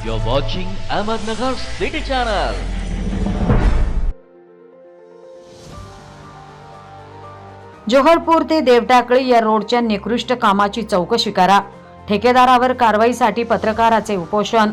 You're watching Ahmednagar City Channel. जोहरपूर ते देवटाकळी या रोडच्या निकृष्ट कामाची चौकशी करा ठेकेदारावर कारवाईसाठी पत्रकाराचे उपोषण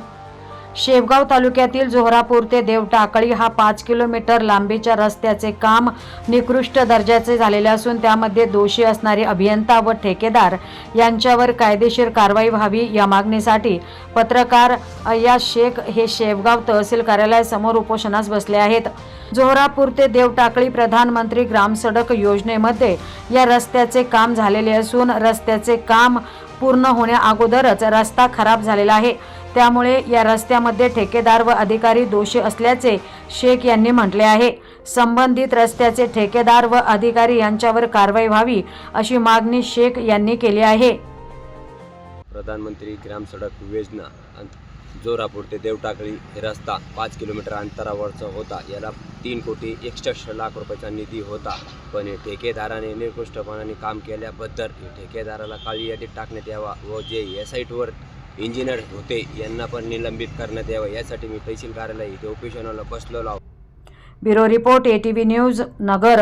शेवगाव तालुक्यातील जोहरापूर ते देवटाकळी हा पाच किलोमीटर लांबीच्या रस्त्याचे काम निकृष्ट दर्जाचे झालेले असून त्यामध्ये दोषी असणारे अभियंता व ठेकेदार यांच्यावर कायदेशीर कारवाई व्हावी या मागणीसाठी पत्रकार अय्या शेख हे शेवगाव तहसील कार्यालयासमोर उपोषणास बसले आहेत. जोहरापूर ते देवटाकळी प्रधानमंत्री ग्रामसडक योजनेमध्ये या रस्त्याचे काम झालेले असून रस्त्याचे काम पूर्ण होण्या अगोदरच रस्ता खराब झालेला आहे. त्यामुळे या रस्त्यामध्ये ठेकेदार व अधिकारी दोषी असल्याचे शेख यांनी म्हटले आहे. संबंधित रस्त्याचे ठेकेदार व अधिकारी यांच्यावर कारवाई व्हावी अशी मागणी शेख यांनी केली आहे. प्रधानमंत्री ग्राम सडक योजना जोरापूर ते देवटाकळी हे रस्ता पाच किलोमीटर अंतरावरचा होता. याला तीन कोटी एकसष्ट लाख रुपयाचा निधी होता. पण हे ठेकेदाराने निकृष्टपणाने काम केल्याबद्दल ठेकेदाराला काळी यादीत टाकण्यात यावा व जे या साईटवर इंजिनियर होते यांना पण निलंबित करण्यात यावं. यासाठी मी तहसील कार्यालय इथे ऑफिशनला बसलेलो आहोत bureau report ATV news Nagar.